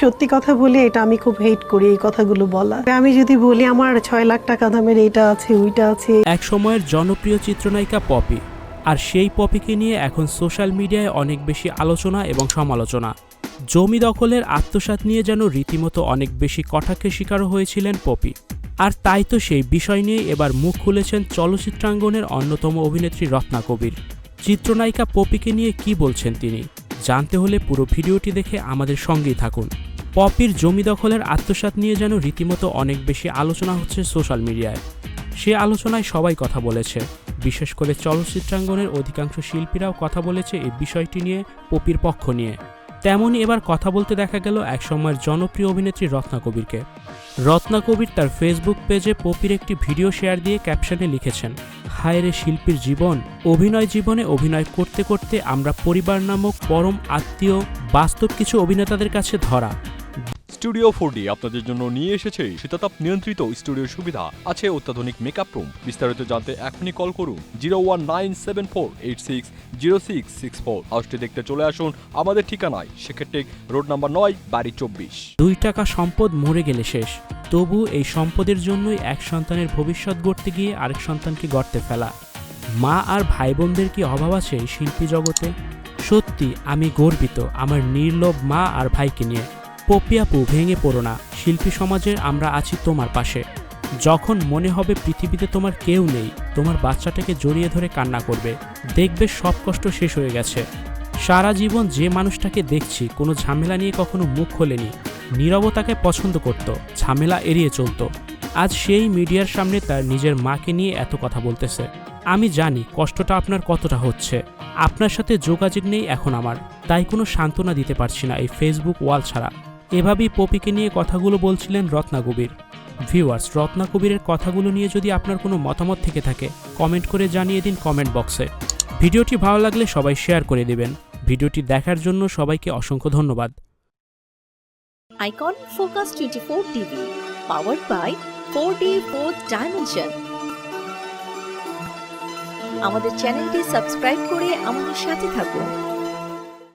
সত্যি কথা বলি, এটা আমি খুব হেট করি এই কথাগুলো বলা আমি যদি বলি, আমার ছয় লাখ টাকা দামের এইটা আছে, ওইটা আছে। এক সময়ের জনপ্রিয় চিত্রনায়িকা পপি, আর সেই পপিকে নিয়ে এখন সোশ্যাল মিডিয়ায় অনেক বেশি আলোচনা এবং সমালোচনা। জমি দখলের আত্মসাৎ নিয়ে যেন রীতিমতো অনেক বেশি কটাক্ষের শিকারও হয়েছিলেন পপি। আর তাই তো সেই বিষয় নিয়ে এবার মুখ খুলেছেন চলচ্চিত্রাঙ্গনের অন্যতম অভিনেত্রী রত্না কবির। চিত্রনায়িকা পপিকে নিয়ে কি বলছেন তিনি? জানতে হলে পুরো ভিডিওটি দেখে আমাদের সঙ্গেই থাকুন। পপির জমি দখলের আত্মসাৎ নিয়ে যেন রীতিমতো অনেক বেশি আলোচনা হচ্ছে সোশ্যাল মিডিয়ায়। সে আলোচনায় সবাই কথা বলেছে। বিশেষ করে চলচ্চিত্রাঙ্গনের অধিকাংশ শিল্পীরাও কথা বলেছে এই বিষয়টি নিয়ে পপির পক্ষ নিয়ে। তেমনই এবার কথা বলতে দেখা গেল একসময়ের জনপ্রিয় অভিনেত্রী রত্না কবিরকে। রত্না কবির তার ফেসবুক পেজে পপির একটি ভিডিও শেয়ার দিয়ে ক্যাপশনে লিখেছেন, হায় রে শিল্পীর জীবন, অভিনয় জীবনে অভিনয় করতে করতে আমরা পরিবার নামক পরম আত্মীয়, বাস্তব কিছু অভিনেতাদের কাছে ধরা। স্টুডিও ফোর আপনাদের জন্য নিয়ে এসেছে শীতাতাপ নিয়ন্ত্রিত স্টুডিও সুবিধা। আছে অত্যাধুনিক মেকআপ রুম বিস্তারিত জানতে এখনই কল করুন zero one nine seven four eight six zero six six four হাউসটি দেখতে চলে আসুন আমাদের ঠিকানায়। সেক্ষেত্রে রোড নাম্বার নয়, বাড়ি চব্বিশ। দুই টাকা সম্পদ মরে গেলে শেষ। তবু এই সম্পদের জন্যই এক সন্তানের ভবিষ্যৎ গড়তে গিয়ে আরেক সন্তানকে গড়তে ফেলা। মা আর ভাই বোনদের কি অভাব আছে শিল্পী জগতে? সত্যি, আমি গর্বিত আমার নির্লোভ মা আর ভাইকে নিয়ে। পপিয়াপু ভেঙে পড়ো না। শিল্পী সমাজের আমরা আছি তোমার পাশে। যখন মনে হবে পৃথিবীতে তোমার কেউ নেই, তোমার বাচ্চাটাকে জড়িয়ে ধরে কান্না করবে। দেখবে সব কষ্ট শেষ হয়ে গেছে। সারা জীবন যে মানুষটাকে দেখছি, কোনো ঝামেলা নিয়ে কখনো মুখ খোলেনি। নীরবতাকে পছন্দ করত, ঝামেলা এড়িয়ে চলতো। আজ সেই মিডিয়ার সামনে তার নিজের মাকে নিয়ে এত কথা বলতেছে। আমি জানি কষ্টটা আপনার কতটা হচ্ছে। আপনার সাথে যোগাযোগ নেই এখন আমার। তাই কোনো সান্ত্বনা দিতে পারছি না এই ফেসবুক ওয়াল ছাড়া। এভাবেই পপিকে নিয়ে কথাগুলো বলছিলেন রত্না কবির ভিউয়ার্স রত্না কবিরের কথাগুলো নিয়ে যদি আপনার কোনো মতামত থেকে থাকে কমেন্ট করে জানিয়ে দিন কমেন্ট বক্সে। ভিডিওটি ভালো লাগলে সবাই শেয়ার করে দেবেন। ভিডিওটি দেখার জন্য সবাইকে অসংখ্য ধন্যবাদ। Icon Focus 24 TV, powered by 4D 4th Dimension. আমাদের চ্যানেলটি সাবস্ক্রাইব করে আমাদের সাথে থাকুন।